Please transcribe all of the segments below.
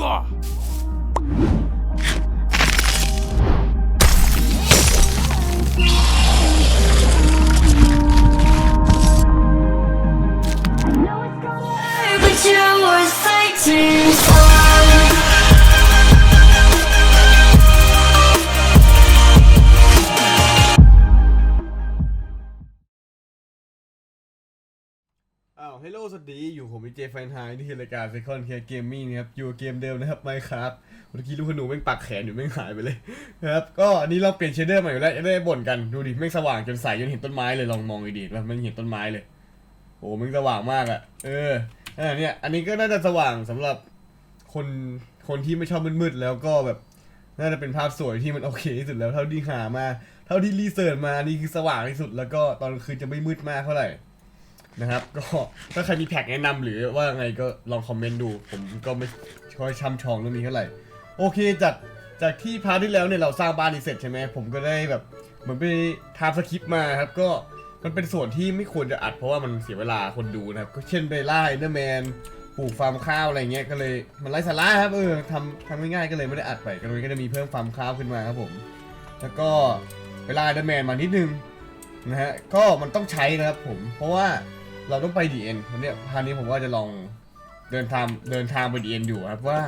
Whoa! ดีอยู่ผมวิเจแฟน์ไฮที่รายการ Second Care Gaming นะครับอยู่เกมเดิมนะครับไม่ครับเมื่อกี้ลูกขนูแม่งปักแขนอยู่แม่งหายไปเลยนะครับก็อันนี้เราเปลี่ยนเชดเดอร์ใหม่อยู่แล้วจะได้บ่นกันดูดิแม่งสว่างจนใสจนเห็นต้นไม้เลยลองมองดีๆว่ามันเห็นต้นไม้เลยโอ้แม่งสว่างมากอะเออออเนี่ยอันนี้ก็น่าจะสว่างสำหรับคนคนที่ไม่ชอบมืดๆแล้วก็แบบน่าจะเป็นภาพสวยที่มันโอเคที่สุดแล้วเท่าที่หามา เท่าที่รีเสิร์ชมานี่คือสว่างที่สุด แล้วก็ตอนกลางคืนจะไม่มืดมากเท่าไหร่ นะครับ ก็ถ้าใครมีแพ็กแนะนำหรือว่าไงก็ลองคอมเมนต์ดู ผมก็ไม่ค่อยช่ำชองเรื่องนี้เท่าไหร่ โอเคจากจากที่พาร์ทที่แล้วเนี่ยเราสร้างบ้านนี้เสร็จใช่ไหมผมก็ได้แบบเหมือนไปทำสคริปต์มาครับก็มันเป็นส่วนที่ไม่ควรจะอัดเพราะว่ามันเสียเวลาคนดูนะครับ ก็เช่นไปล่าเอเดอร์แมนปลูกฟาร์มข้าวอะไรเงี้ยก็เลยมันไร้สาระครับเออทำทำง่ายๆก็เลยไม่ได้อัดไปก็เลยก็จะมีเพิ่มฟาร์มข้าวขึ้นมาครับผม แล้วก็เวลาเอเดอร์แมนมานิดนึงนะฮะก็มันต้องใช้นะครับผมเพราะว่า เราต้องไปดีเอ็นวันนี้พานี้ผมว่าจะลองเดินทางเดินทางไปดีเอ็นอยู่ครับว่า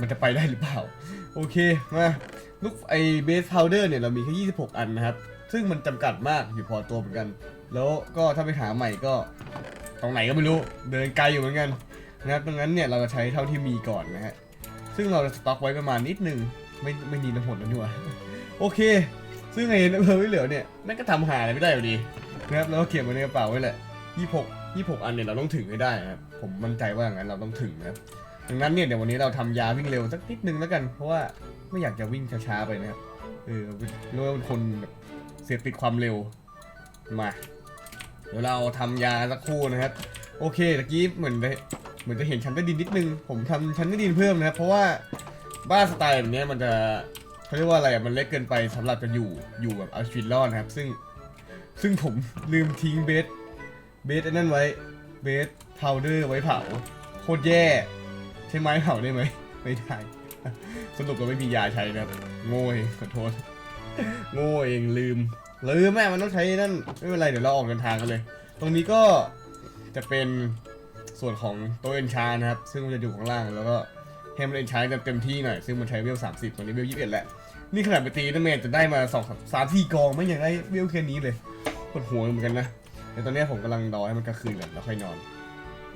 มันจะไปได้หรือเปล่า โอเคมาลูกไอเบสพาวเดอร์เนี่ยเรามีแค่26 อันนะครับ ซึ่งมันจำกัดมากอยู่พอตัวเหมือนกัน แล้วก็ถ้าไปหาใหม่ก็ตรงไหนก็ไม่รู้เดินไกลอยู่เหมือนกันนะครับดังนั้นเนี่ยเราจะใช้เท่าที่มีก่อนนะฮะซึ่งเราจะสต็อกไว้ประมาณนิดนึงไม่ไม่นีน้ำหมดแล้วนี่หว่าโอเค ซึ่งไอ้เพิ่มไม่เหลือเนี่ยนั่นก็ทำหาอะไรไม่ได้อยู่ดีนะครับแล้วก็เก็บไว้ในกระเป๋าไว้แหละ 26 26อันเนี่ยเราต้องถึงให้ได้นะครับผมมั่นใจว่าอย่างนั้นเราต้องถึงนะครับดังนั้นเนี่ยเดี๋ยววันนี้เราทำยาวิ่งเร็วสักนิดนึงแล้วกัน เพราะว่าไม่อยากจะวิ่งช้าๆไปนะครับเออเรียกว่าเป็นคนแบบเสพติดความเร็วมาเดี๋ยวเราทำยาสักครู่นะครับ โอเคตะกี้เหมือนได้เหมือนจะเห็นชั้นใต้ดินนิดนึง ผมทำชั้นใต้ดินเพิ่มนะครับ เพราะว่าบ้านสไตล์แบบนี้มันจะเขาเรียกว่าอะไรอะมันเล็กเกินไปสำหรับจะอยู่อยู่แบบเอาชีวิตรอดนะครับ ซึ่งซึ่งผมลืมทิ้งเบส เบสอันนั้นไว้ เบสพาวเดอร์ไว้เผา โคตรแย่ ใช้ไม้เผาได้ไหม ไม่ได้ สรุปเราไม่มียาใช้นะโง่เองขอโทษ โง่เองลืม ลืมแม่มันต้องใช้นั่น ไม่เป็นไร เดี๋ยวเราออกเดินทางกันเลย ตรงนี้ก็จะเป็นส่วนของโตัวเอนชานะครับ ซึ่งมันจะอยู่ข้างล่าง แล้วก็ให้มันเอนชาเต็มที่หน่อย ซึ่งมันใช้เวล30ตอนนี้เวล21แหละ นี่ขนาดไปตีนันเมนจะได้มาสองสามสี่กองไม่อย่างได้เวลแค่นี้เลยปวดหัวเหมือนกันนะ ต่ตอนนี้ผมกำลังรอให้มันกลางคืนก่อนแล้วค่อยนอน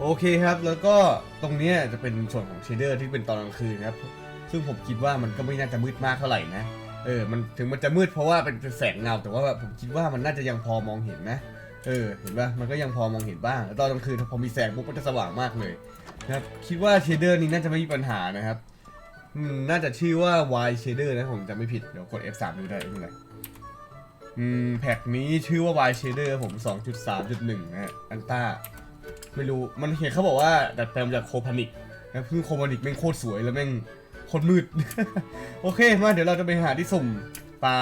โอเคครับ แล้วก็ตรงเนี้ยจะเป็นส่วนของเชเดอร์ที่เป็นตอนกลางคืนครับ ซึ่งผมคิดว่ามันก็ไม่น่าจะมืดมากเท่าไหร่นะ เออ มันถึงมันจะมืดเพราะว่าเป็นแสงเงา แต่ว่าแบบผมคิดว่ามันน่าจะยังพอมองเห็นนะ เออ เห็นปะมันก็ยังพอมองเห็นบ้างแล้วตอนกลางคืนพอมีแสงปุ๊บมันจะสว่างมากเลยนะครับคิดว่าเชเดอร์นี้น่าจะไม่มีปัญหานะครับอืมน่าจะชื่อว่า Y Shader นะผมจำไม่ผิด เดี๋ยวกด F3 ดูได้ไม่เป็นไร อืมแพ็กนี้ชื่อว่า Y Shader ผม 2.3.1 นะฮะอันต้า ไม่รู้ มันเห็นเขาบอกว่า ดัดแปลงจากโคพานิกนะเพิ่งโคพานิกแม่งโคตรสวยแล้วแม่งโคตรมืด โอเค มาเดี๋ยวเราจะไปหาที่สุ่มปลา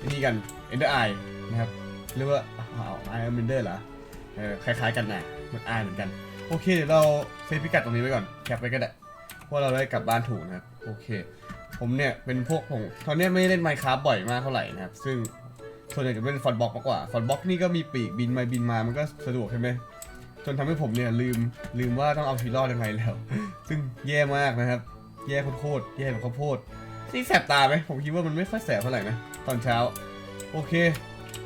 อันนี้กัน Ender Eye นะครับ เรียกว่าอ้าวไอเอ็มเดอร์เหรอเออคล้ายๆกันนะมันอเหมือนกัน โอเค เดี๋ยวเราเซฟพิกัดตรงนี้ไว้ก่อน แคปไว้ก็ได้เพราะเราได้กลับบ้านถูกนะครับ โอเค ผมเนี่ยเป็นพวกผมตอนนี้ไม่เล่นไมค์ค a f t บ่อยมากเท่าไหร่นะครับ ซึ่ง ส่วนใหญ่จะเป็นฟอนบ็อกมากกว่าฟอนบ็อกนี่ก็มีปีกบินมาบินมามันก็สะดวกใช่ไหมจนทำให้ผมเนี่ยลืมลืมว่าต้องเอาชีรอดยังไงแล้ว ซึ่งแย่มากนะครับ แย่โคตรแย่แบบข้าวโพดนี่แสบตาไหมผมคิดว่ามันไม่ค่อยแสบเท่าไหร่นะตอนเช้า โอเค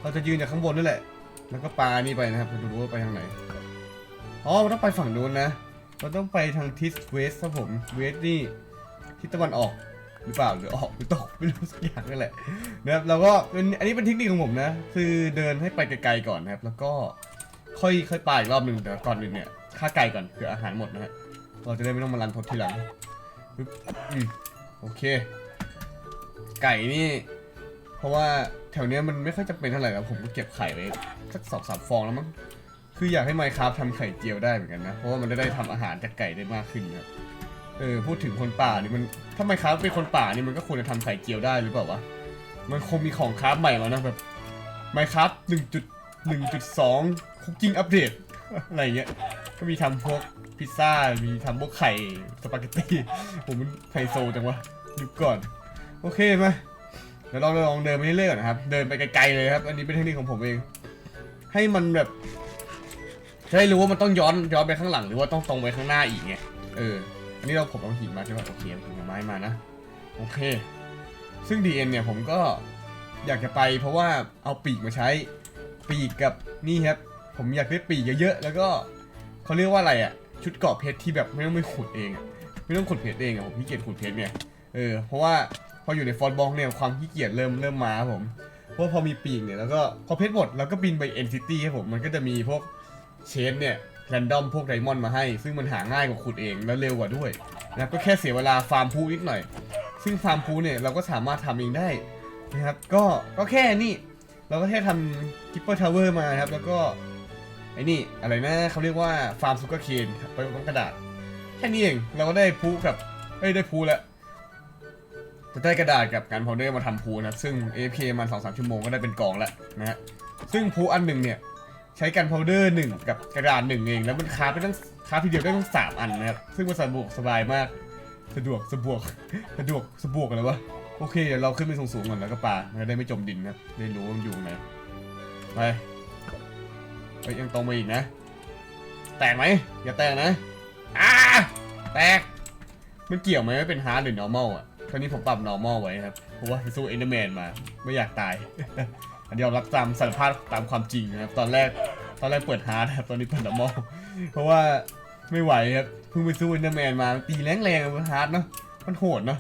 เราจะยืนจากข้างบนนั่นแหละ แล้วก็ปานี่ไปนะครับเราดูว่าไปทางไหนอ๋อมันต้องไปฝั่งนู้นนะเราต้องไปทางทิศเวสครับผมเวสนี่ทิศตะวันออก หรือเปล่าหรือออกหรือตกไม่รู้สักอย่างนั่นแหละนะครับเราก็เป็นอันนี้เป็นเทคนิคของผมนะ คือเดินให้ไปไกลๆก่อนนะครับ แล้วก็ค่อยค่อยปอีกรอบหนึ่งแต่ก่อนอื่นเนี่ยฆ่าไก่ก่อนเผื่ออาหารหมดนะฮะเราจะได้ไม่ต้องมารันทดทีหลังอืมโอเค ไก่นี่ เพราะว่าแถวเนี้ยมันไม่ค่อยจะเป็นเท่าไหร่แล้วผมก็เก็บไข่ไว้สักสองสามฟองแล้วมั้งคืออยากให้ไมค์ค a f t ทำไข่เจียวได้เหมือนกันนะ เพราะว่ามันจะได้ทำอาหารจากไก่ได้มากขึ้นครับ เออพูดถึงคนป่านี่มันถ้าไมค์ค a f t เป็นคนป่านี่มันก็ควรจะทำไข่เจียวได้หรือเปล่าวะมันคงมีของคราฟใหม่แล้วนะแบบไมค์ค a f t หนึ่งจุดหนึ่งจุดสองคุกกิ้งอัปเดตอะไรเงี้ยก็มีทำพวกพิซซ่ามีทำพวกไข่สปาเกตตี้ผมมันไฮโซจังวะดูก่อนโอเคไหมเดี๋ยวเราลองเดินไปเรื่อยๆก่อนนะครับ เดินไปไกลๆเลยครับ อันนี้เป็นเทคนิคของผมเอง ให้มันแบบจะได้รู้ว่ามันต้องย้อนย้อนไปข้างหลังหรือว่าต้องตรงไปข้างหน้าอีกไงเออ อันนี้เราผมเอาหินมาใช่ป่ะโอเคเอาหินกับไม้มานะ โอเค ซึ่ง DN เนี่ยผมก็อยากจะไปเพราะว่าเอาปีกมาใช้ปีกกับนี่ครับ ผมอยากได้ปีกเยอะๆ แล้วก็เขาเรียกว่าอะไรอะชุดเกราะเพชรที่แบบไม่ต้องไปขุดเองอะไม่ต้องขุดเพชรเองอะผมขี้เกียจขุดเพชรเนี่ยเออเพราะว่าพออยู่ในฟอร์ดบองเนี่ยความขี้เกียจเริ่มเริ่มมาผมเพราะพอมีปีกเนี่ยแล้วก็พอเพชรหมดเราก็บินไปเอ็นซิตี้ครับผมมันก็จะมีพวกเชนเนี่ย แรนดอมพวกไดมอนด์มาให้ ซึ่งมันหาง่ายกว่าขุดเองแล้วเร็วกว่าด้วยนะครับก็แค่เสียเวลาฟาร์มพูนิดหน่อย ซึ่งฟาร์มพูเนี่ยเราก็สามารถทำเองได้นะครับก็ก็แค่นี่เราก็แค่ทำกิปเปอร์ทาวเวอร์มาครับ แล้วก็ไอ้นี่อะไรนะเขาเรียกว่าฟาร์มซูเกอร์เคนไปบนกระดาษ แค่นี้เองเราก็ได้พูกับเอ้ยได้พูแล้วจะได้กระดาษกับการพาวเดอร์มาทำพูนะซึ่ง AFK มันสองสามชั่วโมงก็ได้เป็นกองแล้วนะฮะซึ่งพูอันหนึ่งเนี่ย ใช้กันพาวเดอร์หนึ่งกับกระดาษหนึ่งเอง แล้วมันคาไปตั้งคาทีเดียวได้ตั้งสามอันนะครับ ซึ่งมันสะดวกสบายมาก สะดวกสะบวกสะดวกสะบวกอะไรวะ โอเค เดี๋ยวเราขึ้นไปสูงๆก่อนแล้วก็ปามันจะได้ไม่จมดินนะได้รู้ว่ามันอยู่ไหนไปไปยังตรงมาอีกนะ แตกไหมอย่าแตกนะอ้าแตก มันเกี่ยวไหมว่เป็นฮาร์ดหรือ normal อะคราวนี้ผมปรับ normal ไว้ครับ เพราะว่าไปสู้เอนเดอร์แมนมา ไม่อยากตาย อันนี้ยอมรับตามสารภาพตามความจริงนะครับ ตอนแรกตอนแรกเปิดฮาร์ดครับตอนนี้เปิด normal เพราะว่าไม่ไหวครับเพิ่งไปสู้เอนเดอร์แมนมาตีแรงแรงๆมันฮาร์ดเนาะมันโหดเนาะ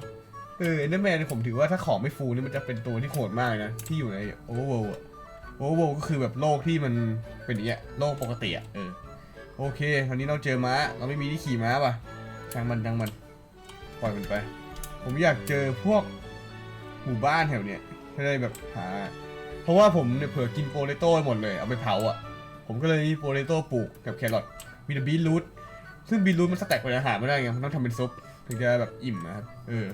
เออเอนเดอร์แมนผมถือว่าถ้าของไม่ฟูนี่มันจะเป็นตัวที่โหดมากนะที่อยู่ในโอเวอร์เวิลด์โอเวอร์เวิลด์ก็คือแบบโลกที่มันเป็นอย่างเงี้ยโลกปกติอะเออโอเคคราวนี้เราเจอม้า เราไม่มีที่ขี่ม้าป่ะช่างมันช่างมันปล่อยมันไป ผมอยากเจอพวกหมู่บ้านแถวเนี้ยให้ได้แบบหา เพราะว่าผมเนี่ยเผื่อกินโปเตโต้หมดเลยเอาไปเผาอะ ผมก็เลยมีโปเตโต้ปลูกกับแครอทมีแต่บีทรูทซึ่งบีทรูทมันสแต็กเป็นอาหารไม่ได้ไงมันต้องทำเป็นซุปถึงจะแบบอิ่มนะครับเออ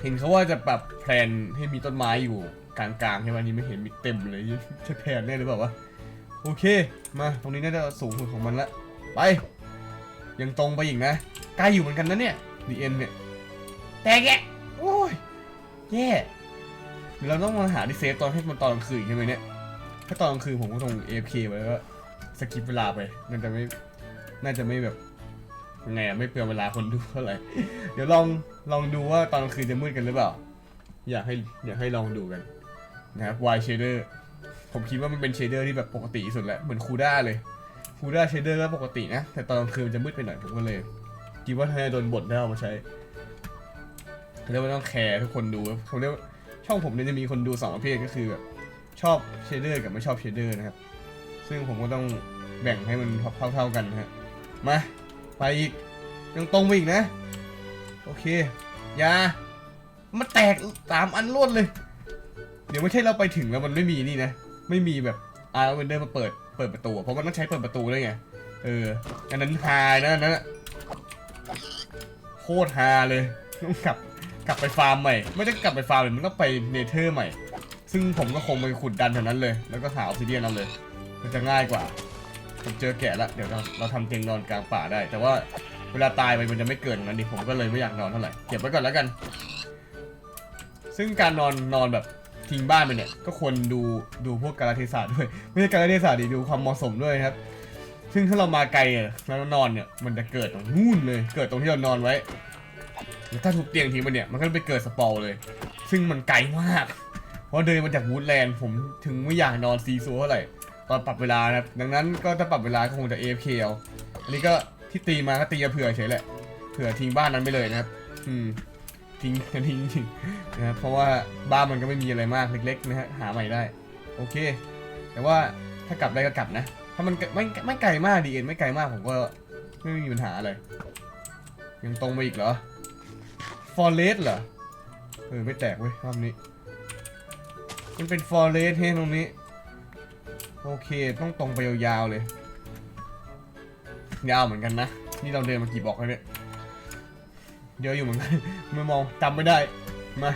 เห็นเขาว่าจะปรับแพลนให้มีต้นไม้อยู่กลางๆใช่ไหมอันนี้ไม่เห็นมีเต็มเลยใช่แพลนแน่หรือเปล่าวะโอเค มาตรงนี้น่าจะสูงสุดของมันละไป ยังตรงไปอีกนะใกล้อยู่เหมือนกันนะเนี่ยดีเอ็นเนี่ยแต่แกโอ้ยแย่ เดี๋ยวเราต้องมาหาที่เซฟตอนให้มันตอนกลางคืนใช่ไหมเนี่ย ถ้าตอนกลางคืนผมก็คง AFK ไว้แล้วก็สกิปเวลาไปน่าจะไม่ น่าจะไม่แบบยังไงอะไม่เปลืองเวลาคนดูเท่าไหร่ เดี๋ยวลองลองดูว่าตอนกลางคืนจะมืดกันหรือเปล่า อยากให้อยากให้ลองดูกันนะครับ Y shader ผมคิดว่ามันเป็นเชเดอร์ที่แบบปกติสุดแล้วเหมือนคูด้าเลยคูด้าเชเดอร์ก็ปกตินะ แต่ตอนกลางคืนมันจะมืดไปหน่อยผมก็เลยคิดว่าถ้าจะโดนบทได้เอามาใช้เรียกว่าต้องแคร์ทุกคนดูผมเรียกว่า ช่องผมเนี่ยจะมีคนดูสองประเภทก็คือแบบชอบเชเดอร์กับไม่ชอบเชเดอร์นะครับ ซึ่งผมก็ต้องแบ่งให้มันเท่าๆกันนะฮะมาไปอีกยังตรงไปอีกนะ โอเคอยามันแตกสามอันรวดเลย เดี๋ยวไม่ใช่เราไปถึงแล้วมันไม่มีนี่นะ ไม่มีแบบอาร์เวนเดอร์มาเปิดเปิดประตู เพราะมันต้องใช้เปิดประตูด้วยไง เออ อันนั้นฮานะอันนั้นโคตรฮาเลยต้องกลับ กลับไปฟาร์มใหม่ ไม่ได้กลับไปฟาร์มเลยมันต้องไปเนเธอร์ใหม่ ซึ่งผมก็คงไปขุดดันแถวนั้นเลย แล้วก็หาออฟซิเดียนเอาเลย มันจะง่ายกว่า ผมเจอแกะแล้วเดี๋ยวเราเราทำเตียงนอนกลางป่าได้ แต่ว่าเวลาตายไปมันจะไม่เกินอย่างนั้นดิผมก็เลยไม่อยากนอนเท่าไหร่ เก็บไว้ก่อนแล้วกัน ซึ่งการนอนนอนแบบทิ้งบ้านไปเนี่ย ก็ควรดูดูพวกกาลเทศะด้วย ไม่ใช่กาลเทศะดิดูความเหมาะสมด้วยครับ ซึ่งถ้าเรามาไกลแล้วนอนเนี่ยมันจะเกิดตรงนู่นเลย เกิดตรงที่เรานอนไว้แล้ว ถ้าทุบเตียงทิ้งไปเนี่ย มันก็ไปเกิดสปอลเลย ซึ่งมันไกลมาก เพราะเดินมาจากวูดแลนด์ผมถึงไม่อยากนอนซีซัวเท่าไหร่ตอนปรับเวลานะครับ ดังนั้นก็ถ้าปรับเวลาก็คงจะ AFK เอาอันนี้ก็ที่ตีมาก็ตีเผื่อเฉยแหละ เผื่อทิ้งบ้านนั้นไปเลยนะครับ อืม ทิ้งทิ้งจริงนะครับ เพราะว่าบ้านมันก็ไม่มีอะไรมากเล็กๆนะฮะ หาใหม่ได้ โอเค แต่ว่าถ้ากลับได้ก็กลับนะ ถ้ามันไม่ไม่ไกลมากดีเอ็นไม่ไกลมากผมก็ไม่มีปัญหาอะไรยังตรงไปอีกเหรอ ฟอร์เรสเหรอ เออ ไม่แตกเว้ยรอบนี้ มันเป็นฟอร์เรสเฮ้ตรงนี้ โอเค ต้องตรงไปยาวๆเลย ยาวเหมือนกันนะ นี่เราเดินมากี่บอกแล้วเนี่ย เยอะอยู่เหมือนกันไม่มองจำไม่ได้ มา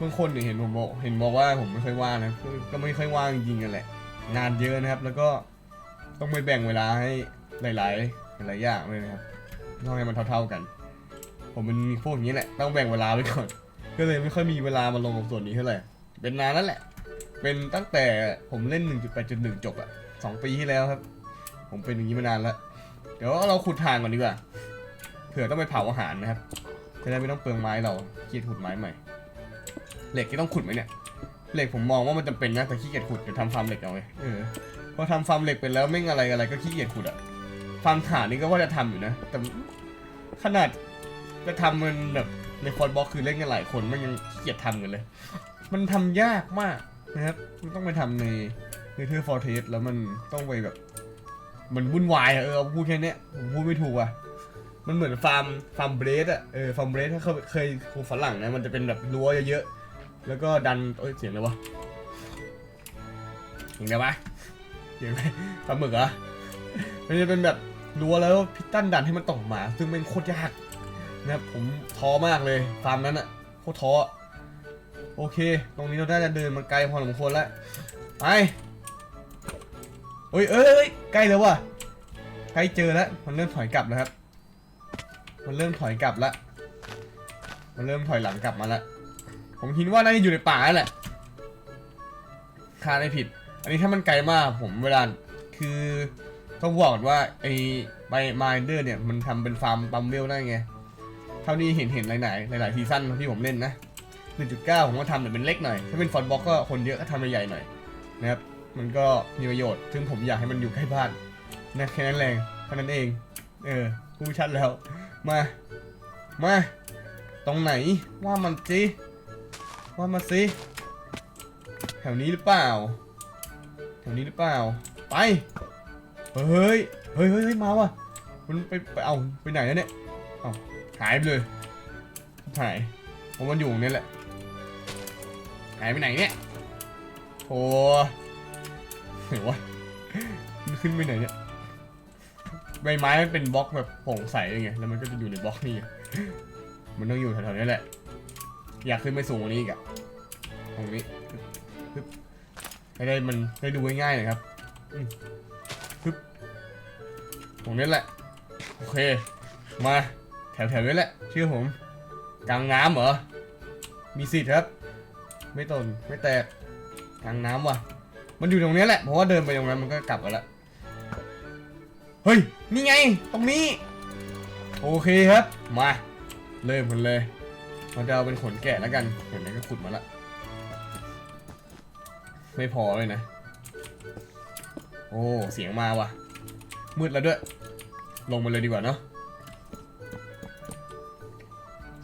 บางคนเนี่ยเห็นผมบอกเห็นบอกว่าผมไม่ค่อยว่างนะ ก็ก็ไม่ค่อยว่างจริงๆกันแหละ งานเยอะนะครับ แล้วก็ต้องไปแบ่งเวลาให้หลาย ๆ หลายๆอย่างเลยนะครับต้องให้มันเท่า ๆกัน ผมเป็นพวกอย่างนี้แหละต้องแบ่งเวลาไว้ก่อน ก็เลยไม่ค่อยมีเวลามาลงกับส่วนนี้เท่าไหร่เป็นนานแล้วแหละ เป็นตั้งแต่ผมเล่น 1.8.1 จบอะสองปีที่แล้วครับ ผมเป็นอย่างนี้มานานแล้ว เดี๋ยวเราขุดทางก่อนดีกว่าเผื่อต้องไปเผาอาหารนะครับจะได้ไม่ต้องเปลืองไม้เราขี้เกียจขุดไม้ใหม่ เหล็กที่ต้องขุดไหมเนี่ยเหล็กผมมองว่ามันจำเป็นนะแต่ขี้เกียจขุดเดี๋ยวทำฟาร์มเหล็กเอาไว้เออพอทำฟาร์มเหล็กไปแล้วไม่งอะไรอะไรก็ขี้เกียจขุดอะฟาร์มถ่านนี่ก็ว่าจะทำอยู่นะแต่ขนาด จะทำมันแบบในคอร์ดบล็อกคือเล่นกันหลายคนมันยังเกียจทำกันเลย มันทำยากมากนะครับมันต้องไปทำในในเทอร์ฟอร์เทสแล้วมันต้องไปแบบ มันวุ่นวายอะเออเอาพูดแค่นี้ผมพูดไม่ถูกอะมันเหมือนฟาร์มฟาร์มเบรดอะเออฟาร์มเบรดถ้าเคยเคยครูฝรั่งนะมันจะเป็นแบบรั้วเยอะๆแล้วก็ดันเอ้ยเสียงอะไรวะเสียงอะไรวะเสียงอะไรปลาหมึกเหรอมันจะเป็นแบบรั้วแล้วพิตันดันให้มันตกมา ซึ่งเป็นโคตรยาก นะครับผมท้อมากเลยฟาร์มนั้นอะโคตรท้อโอเค ตรงนี้เราได้จะเดินมาไกลพอสมควรแล้วไปเอ้ยเอ้ยเอ้ยใกล้แล้วว่ะใกล้เจอแล้วมันเริ่มถอยกลับแล้วครับ มันเริ่มถอยกลับละมันเริ่มถอยหลังกลับมาละผมคิดว่าน่าจะอยู่ในป่าแล้วแหละคาดไม่ผิด อันนี้ถ้ามันไกลมากผมเวลาคือต้องบอกว่าไอ้ไมาเดอร์เนี่ยมันทำเป็นฟาร์มบัมเบลได้ไง เท่านี้เห็นเห็นหลายๆหลายๆซีซั่นที่ผมเล่นนะ 1.9 ผมก็ทำแต่เป็นเล็กหน่อย ถ้าเป็นฟอนต์บล็อกก็คนเยอะก็ทำใหญ่ๆหน่อยนะครับ มันก็มีประโยชน์ ซึ่งผมอยากให้มันอยู่ใกล้บ้านนะแค่นั้นแรงเท่นั้นเอง เออพูดชัดแล้ว มา มา ตรงไหน ว่ามันสิว่ามาสิแถวนี้หรือเปล่า แถวนี้หรือเปล่า ไป เฮ้ย เฮ้ยเฮ้ยเฮ้ยมาว่ะ มันไปไปเอาไปไหนแล้วเนี่ย เอา หายไปเลย หายผมมันอยู่ตรงนี้แหละ หายไปไหนเนี่ยโอ้ไหนวะมันขึ้นไปไหนเนี่ย ใบไม้มันเป็นบล็อกแบบโปร่งใสไง แล้วมันก็จะอยู่ในบล็อกนี่ มันต้องอยู่แถวๆนี้แหละ อยากขึ้นไปสูงกว่านี้อีกอะตรงนี้ฮึบให้ได้มันได้ดูง่ายๆหน่อยครับฮึบตรงนี้แหละ โอเค มา แถวๆนี้แหละ ชื่อผมกลางน้ำเหรอ มีสิทธิ์ครับ ไม่ตนไม่แตกกลางน้ำว่ะ มันอยู่ตรงนี้แหละเพราะว่าเดินไปตรงนั้นมันก็กลับมาละเฮ้ยนี่ไงตรงนี้ โอเคครับมาเริ่มกันเลยเราจะเอาเป็นขนแกะแล้วกันเห็นไหมก็ขุดมาละไม่พอเลยนะ โอ้ เสียงมาว่ะ มืดแล้วด้วย ลงมาเลยดีกว่าเนาะ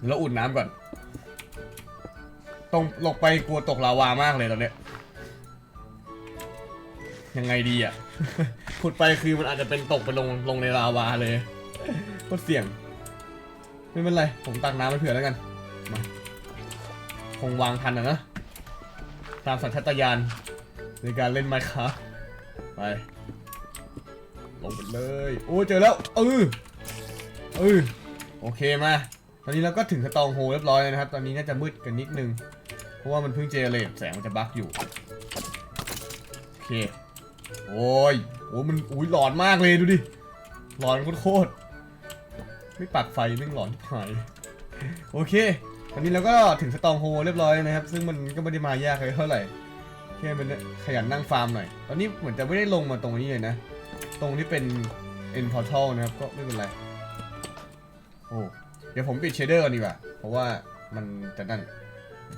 แล้วอุ่นน้ำก่อน ตรงลงไปกลัวตกลาวามากเลยตอนเนี้ย ยังไงดีอะ ขุดไปคือมันอาจจะเป็นตกไปลงลงในลาวาเลยโคตรเสี่ยง ไม่เป็นไร ผมตักน้ำไปเผื่อแล้วกัน มา คงวางทันนะนะ ตามสัญชาตญาณในการเล่นไมค์ครับไป ลงไปเลย โอ้เจอแล้วเออเออโอเคมา ตอนนี้เราก็ถึงสตองโฮเรียบร้อยแล้วนะครับ ตอนนี้น่าจะมืดกันนิดนึง เพราะว่ามันเพิ่งเจเนเรตแสงมันจะบั๊กอยู่ โอเค โอ้ยโอ้มันอุ้ยหลอนมากเลยดูดิ หลอนโคตรๆไม่ปักไฟไม่งหลอนที่หายโอเค ตอนนี้เราก็ถึงสตองโฮเรียบร้อยนะครับ ซึ่งมันก็ไม่ได้มายากเลยเท่าไหร่ แค่มันขยันนั่งฟาร์มหน่อย ตอนนี้เหมือนจะไม่ได้ลงมาตรงนี้เลยนะ ตรงที่เป็น end portal นะครับ ก็ไม่เป็นไร โอ้ เดี๋ยวผมปิดเชเดอร์ก่อนดีกว่า เพราะว่ามันจะนั่น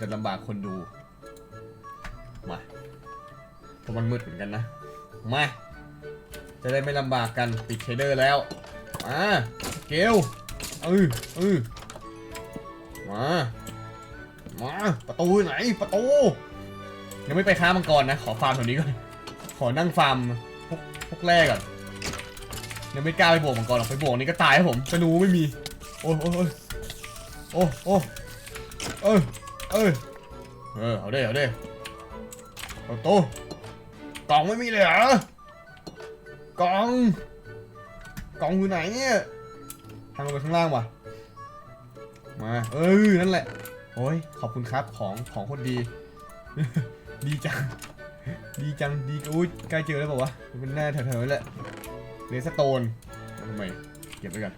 จะลำบากคนดู มาเพราะมันมืดเหมือนกันนะ มา จะได้ไม่ลำบากกันปิดเชเดอร์แล้ว มาเกลเออเออมา มา ประตูไหน ประตู ยังไม่ไปค้ามังกรนะ ขอฟาร์มแถวนี้ก่อน ขอนั่งฟาร์มพวกพวกแรกก่อน ยังไม่กล้าไปบวกมังกรหรอกไปบวกนี่ก็ตายครับผมธนูไม่มี โอ้ยโอ้ยโอ้ยโอ้โอ้เออเออเออเอาเด้เอาเด้เอาโตกล่องไม่มีเลยเหรอกล่องกล่องอยู่ไหนเนี่ยทางลงไปข้างล่างว่ะมาเออนั่นแหละโอ้ยขอบคุณครับของของคนดี ดีจัง ดีจังดีอุ้ยใกล้เจอแล้วบอกว่าวะมันแน่แถวๆนั่นแหละเลสโตนทำไมเก็บไว้ก่อน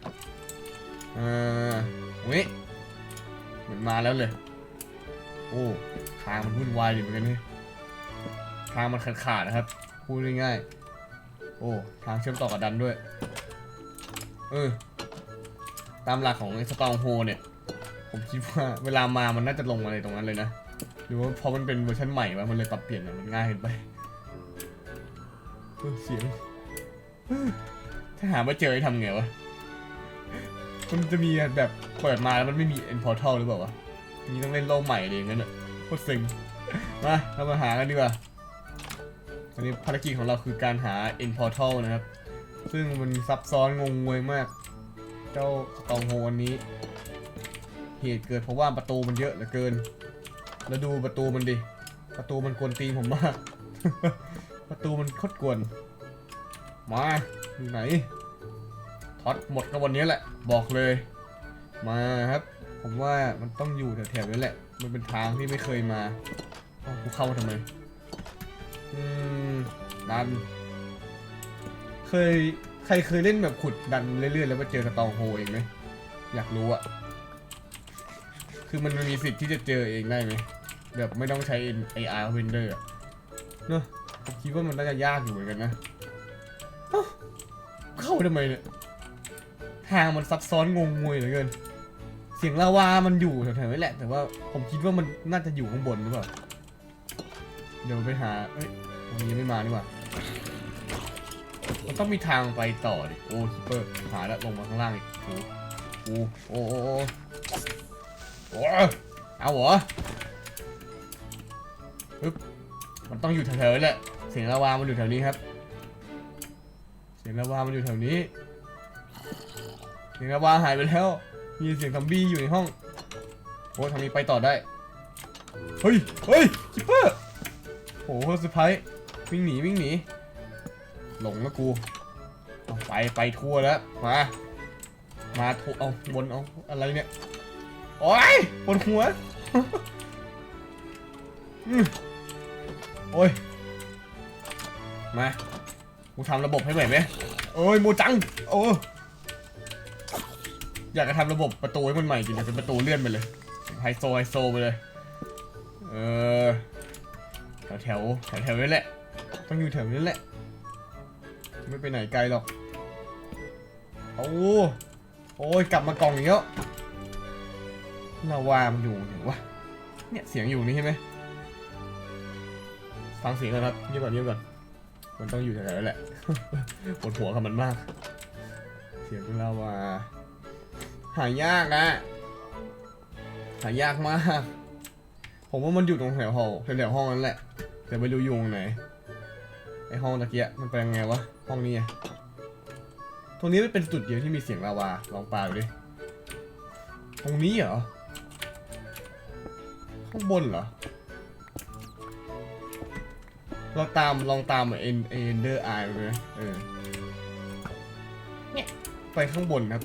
อ่าตรงนี้เหมือนมาแล้วเลย โอ้ทางมันวุ่นวายอยู่เหมือนกันนี่ทางมันขาดขาดๆนะครับ พูดง่ายๆ โอ้ ทางเชื่อมต่อกับดันด้วย เออ ตามหลักของไอ้สตองโฮเนี่ย ผมคิดว่าเวลามามันน่าจะลงอะไรตรงนั้นเลยนะ หรือว่าพราะมันเป็นเวอร์ชันใหม่วะมันเลยปรับเปลี่ยนอะมันง่ายเกินไปเสียงถ้าหาไม่เจอจะทำไงวะ มันจะมีแบบเปิดมาแล้วมันไม่มี end portal หรือเปล่าวะนี่ต้องเล่นโลกใหม่เลยองนั้นอะโคตรซึ้งมาเรามาหากันดีกว่าอันนี้ภารกิจของเราคือการหา end portal นะครับ ซึ่งมันซับซ้อนงงงวยมาก เจ้าตองโฮวันนี้ เหตุเกิดเพราะว่าประตูมันเยอะเหลือเกิน แล้วดูประตูมันดิ ประตูมันกวนตีนผมมาก ประตูมันโคตรกวน มาอยู่ไหน ท็อตหมดก็วันนี้แหละ บอกเลย มาครับ ผมว่ามันต้องอยู่แถวๆนี้แหละ มันเป็นทางที่ไม่เคยมาอ้ากูเข้าทำไม อืมดัน เคยใครเคยเล่นแบบขุดดันเรื่อยๆ แล้วมาเจอสตองโฮเองไหมอยากรู้อะคือมันมีสิทธิ์ที่จะเจอเองได้ไหมแบบไม่ต้องใช้ AR render อะเนอะผมคิดว่ามันน่าจะยากอยู่เหมือนกันนะเอ้าเข้าทำไมเนี่ย ทางมันซับซ้อนงงงวยเหลือเกิน เสียงลาวา มันอยู่แถวๆนี้แหละ แต่ว่าผมคิดว่ามันน่าจะอยู่ข้างบนหรือเปล่า เดี๋ยวไปหา เอ้ยตรงนี้ยังไม่มานี่หว่า มันต้องมีทางไปต่อดิ โอ้คิปเปอร์ หาแล้วลงมาข้างล่างอีกโอ้โอ้โอ้โอ้โอ้โอ้เอาเหรอปึ๊บมันต้องอยู่แถวๆนี้แหละ เสียงลาวา มันอยู่แถวนี้ครับ เสียงลาวา มันอยู่แถวนี้ เสียงลาวาหายไปแล้ว มีเสียงซอมบี้อยู่ในห้อง โอ้ทางนี้ไปต่อได้ เฮ้ย เฮ้ยคิปเปอร์โอ้โหเซอร์ไพรส์วิ่งหนีวิ่งหนี หลงแล้วกูเอาไปไปทั่วแล้ว มา มาทั่วเอาบนเอาอะไรเนี่ย โอ้ยบนหัวอืมโอ้ย มากูทำระบบให้ใหม่ไหมโอ้ยโมจัง โอ้ อยากจะทำระบบประตูให้มันใหม่จริงอยากเป็นประตูเลื่อนไปเลยไฮโซไฮโซไปเลย เออแถวแถวแถวนี้แหละ ต้องอยู่แถวนี้แหละ ไม่ไปไหนไกลหรอกโอ้โอ้ยกลับมากล่องอีกแล้วลาวามันอยู่ไหนวะเนี่ยเสียงอยู่นี่ใช่ไหมฟังเสียงก่อนครับเงียบก่อนเงียบก่อนมันต้องอยู่แถวๆนั้นแหละปวดหัวกับมันมาก เสียงลาวา หายากอะหายากมาก ผมว่ามันอยู่ตรงแถวห้องแถวๆห้องนั้นแหละแต่ไม่รู้อยู่ตรงไหนไอห้องตะเกียะมันเป็นยังไงวะห้องนี้ไงตรงนี้มันเป็นจุดเดียวที่มีเสียงลาวาลองปาดูดิตรงนี้เหรอข้างบนเหรอเราตามลองตามเอ็นเอ็นเดอร์ไอไปเลยเออเนี่ยไปข้างบนครับ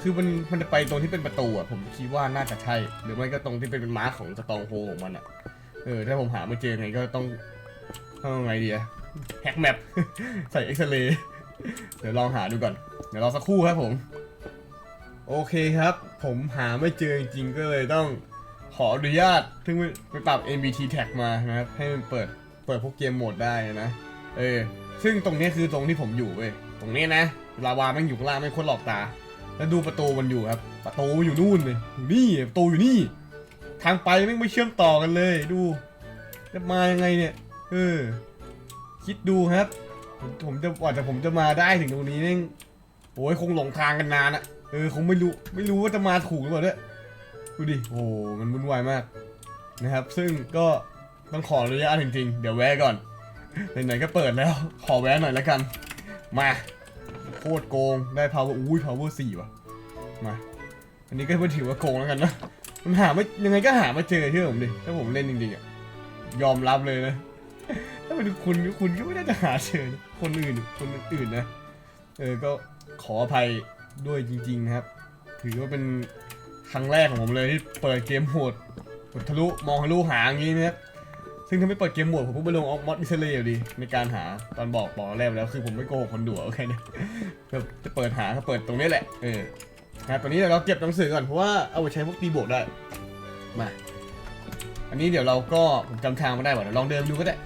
คือมันมันจะไปตรงที่เป็นประตูอะผมคิดว่าน่าจะใช่ หรือไม่ก็ตรงที่เป็นม้าของสตองโฮของมันอะ เออถ้าผมหาไม่เจอไงก็ต้องต้องไงดีอะแฮกแมป ใส่เอ็กซเรย์เดี๋ยวลองหาดูก่อน เดี๋ยวรอสักครู่ครับผม โอเคครับ ผมหาไม่เจอจริงๆก็เลยต้องขออนุญาตซึ่งไปปรับ MBT tag มานะครับ ให้มันเปิดเปิดพวกเกมโหมดได้นะ เออ ซึ่งตรงนี้คือตรงที่ผมอยู่เว้ย ตรงนี้นะ ลาวาแม่งอยู่ข้างล่างแม่โคตรหลอกตา แล้วดูประตูมันอยู่ครับ ประตูอยู่นู่นเลยอยู่นี่ประตูอยู่นี่ ทางไปแม่ไม่เชื่อมต่อกันเลย ดูจะมายังไงเนี่ยเออคิดดูครับ ผมจะกว่าจะผมจะมาได้ถึงตรงนี้แม่งโอ้ยคงหลงทางกันนานอะเออคงไม่รู้ไม่รู้ว่าจะมาถูกหรือเปล่าเนี่ยดูดิโอ้โหมันวุ่นวายมากนะครับ ซึ่งก็ต้องขออนุญาตจริงๆ เดี๋ยวแวะก่อนไหนๆก็เปิดแล้ว ขอแวะหน่อยแล้วกัน มา โคตรโกง ได้ power อุ้ย power สี่ว่ะ มา อันนี้ก็ไม่ถือว่าโกงแล้วกันนะ มันหาไม่ยังไงก็หาไม่เจอเชื่อผมดิ ถ้าผมเล่นจริงๆอะ ยอมรับเลยนะ ถ้าเป็นคุณคุณก็ไม่น่าจะหาเจอ คนอื่น คนอื่นนะ เออ ก็ขออภัยด้วยจริงๆนะครับ ถือว่าเป็นครั้งแรกของผมเลยที่เปิดเกมโหดกดทะลุมองทะลุหาอย่างนี้นะครับ ซึ่งถ้าไม่เปิดเกมโหมดผมก็ไปลงออกมอดมิเซเลอยู่ดีในการหาตอนบอกบอกแรกแล้วคือผมไม่โกหกคนดูโอเคนะแบบจะเปิดหาก็เปิดตรงนี้แหละเออนะครับตอนนี้เดี๋ยวเราเก็บหนังสือก่อนเพราะว่าเอาไปใช้พวกตีโบกได้มาอันนี้เดี๋ยวเราก็ผมจำทางไม่ได้ว่ะเดี๋ยวลองเดินดูก็ได้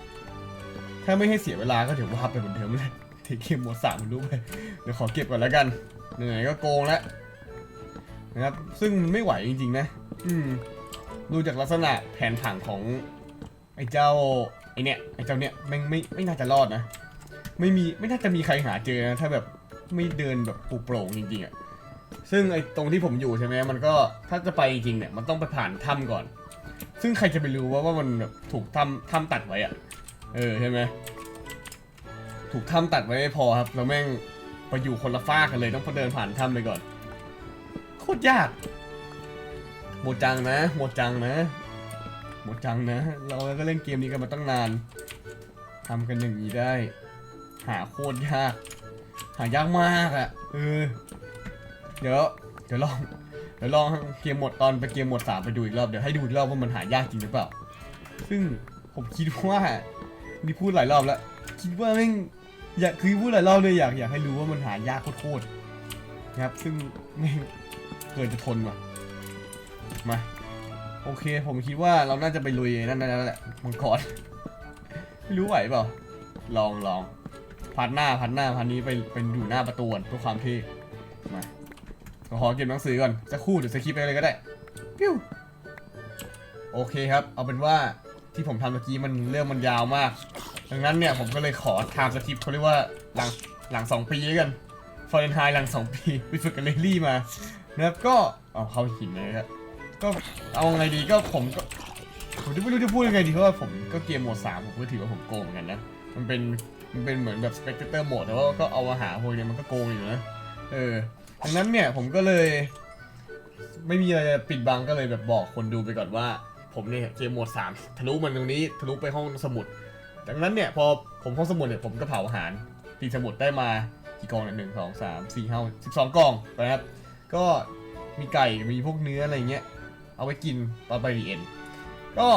ถ้าไม่ให้เสียเวลาก็เดี๋ยวว่าไปเหมือนเดิมเลยเทคเกมหมดสามรู้ไปเดี๋ยวขอเก็บก่อนแล้วกันเหนื่อยก็โกงแล้วนะครับซึ่งมันไม่ไหวจริงๆนะ อืมดูจากลักษณะแผนผังของ ไอ้เจ้าไอ้เนี่ยไอ้เจ้าเนี่ยไม่งไม่ไม่น่าจะรอดนะ ไม่มีไม่น่าจะมีใครหาเจอนะถ้าแบบไม่เดินแบบปลุโปร่งจริงๆอะ่ะซึ่งไอ้ตรงที่ผมอยู่ใช่ไหมมันก็ถ้าจะไปจริงๆเนี่ยมันต้องไปผ่านถ้ำก่อน ซึ่งใครจะไปรู้ว่าว่ามันแบบถูกถ้ำถ้ำตัดไว้อะ่ะเออใช่ไหมถูกถ้ำตัดไว้ไม่พอครับแล้วแม่งไปอยู่คนละฝ้ากันเลยต้องไปเดินผ่านถ้ำไปก่อนโคตรยากโมจังนะโมจังนะ หมดจังนะ เราก็เล่นเกมนี้กันมาตั้งนานทำกันอย่างนี้ได้ หาโคตรยาก หายากมากอะ่ะเออเดี๋ยวเดี๋ยวลองเดี๋ยวลองเกมหมดตอนไปเกมหมดสามไปดูอีกรอบเดี๋ยวให้ดูอีกรอบว่ามันหายากจริงหรือเปล่า ซึ่งผมคิดว่านี่พูดหลายรอบแล้ว คิดว่าแม่งอยากคือพูดหลายรอบเลยอยากอยากให้รู้ว่ามันหายากโคตรนะครับซึ่งแม่งเกินจะทนว่ะมา โอเค ผมคิดว่าเราน่าจะไปลุยนั่นนั่นแหละมังกรไม่รู้ไหวเปล่าลองลองพัดหน้าพัดหน้าพัดนี้ไปเป็นอยู่หน้าประตูก่อนเพื่อความเท่มาขอเก็บหนังสือก่อนจะครู่เดี๋ยวสคริปต์ไปเลยก็ได้ปิ้วโอเคครับ เอาเป็นว่าที่ผมทำเมื่อกี้มันเรื่องมันยาวมาก ดังนั้นเนี่ยผมก็เลยขอทม์สคริปต์เขาเรียกว่าหลังหลังสองปีแล้วกันฟอร์เรนไฮหลังสองปีไปฝึกกับเลลี่มานะครับก็เอาเข้าหินเลยครับ ก็เอาไงดีก็ผมก็ผมจะไม่รู้จะพูดยังไงดีเพราะว่าผมก็เกมโหมดสามผมก็ถือว่าผมโกงเหมือนกันนะ มันเป็นมันเป็นเหมือนแบบสเปกเตอร์โหมดแต่ว่าก็เอามาหาพวกนี้มันก็โกงอยู่นะ เออดังนั้นเนี่ยผมก็เลย ไม่มีอะไรปิดบังก็เลยแบบบอกคนดูไปก่อนว่า ผมเนี่ยเกมโหมดสามทะลุมันตรงนี้ทะลุไปห้องสมุด ดังนั้นเนี่ยพอผมห้องสมุดเนี่ยผมก็เผาอาหารตีสมุดได้มากี่กองเนี่ยหนึ่งสองสามสี่ห้าสิบสองกองนะครับก็มีไก่มีพวกเนื้ออะไรเงี้ย เอาไว้กินตอนไปดีเอ็นก็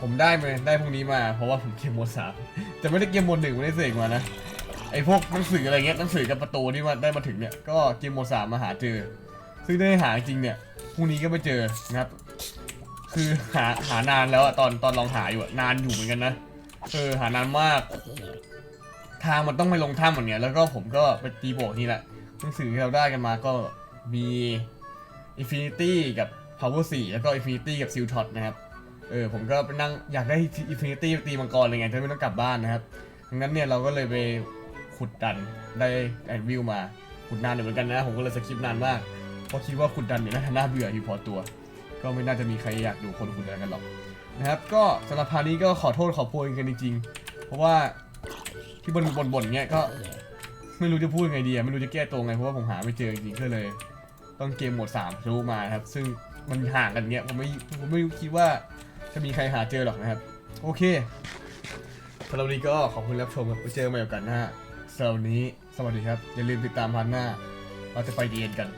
ผมได้มาได้พวกนี้มาเพราะว่าผมเกมโหมดสามแต่ไม่ได้เกมโหมดหนึ่งไม่ได้เสกมานะไอพวกหนังสืออะไรเงี้ยหนังสือกับประตูที่มาได้มาถึงเนี่ยก็เกมโหมดสามมาหาเจอ ซึ่งได้หาจริงเนี่ยพรุ่งนี้ก็ไม่เจอนะครับ คือหาหานานแล้วอะตอนตอนลองหาอยู่อะนานอยู่เหมือนกันนะเออหานานมาก ทางมันต้องไปลงถ้ำเหมือนเนี้ยแล้วก็ผมก็ไปตีโบกนี่แหละหนังสือที่เราได้กันมาก็มี Infinity กับ Power 4 แล้วก็ Infinity กับ Seal Shot นะครับ เออผมก็ไปนั่งอยากได้ Infinity ไปตีมังกรอะไรเงี้ยจะไม่ต้องกลับบ้านนะครับดังนั้นเนี่ยเราก็เลยไปขุดดันได้แอนวิวมาขุดนานเหมือนกันนะ ผมก็เลยสคริปต์นานมากเพราะคิดว่าขุดดันเนี่ยน่าจะน่าเบื่ออยู่พอตัว ก็ไม่น่าจะมีใครอยากดูคนขุดดันกันหรอกนะครับ ก็สำหรับพานี้ก็ขอโทษขอโพยกันจริงๆเพราะว่าที่บนบนบนเงี้ยก็ไม่รู้จะพูดไงดีไม่รู้จะแก้ตัวไงเพราะว่าผมหาไม่เจอจริงๆก็เลย ต้องเกมโหมด3รู้มาครับ ซึ่ง มันห่างกันเงี้ยผมไม่ผมไม่คิดว่าจะมีใครหาเจอหรอกนะครับ โอเคสำหรับวันนี้ก็ขอบคุณรับชมครับไปเจอกันใหม่โอกาสหน้าสำหรับวันนี้สวัสดีครับ อย่าลืมติดตามพันหน้า เราจะไปดีเอ็นกัน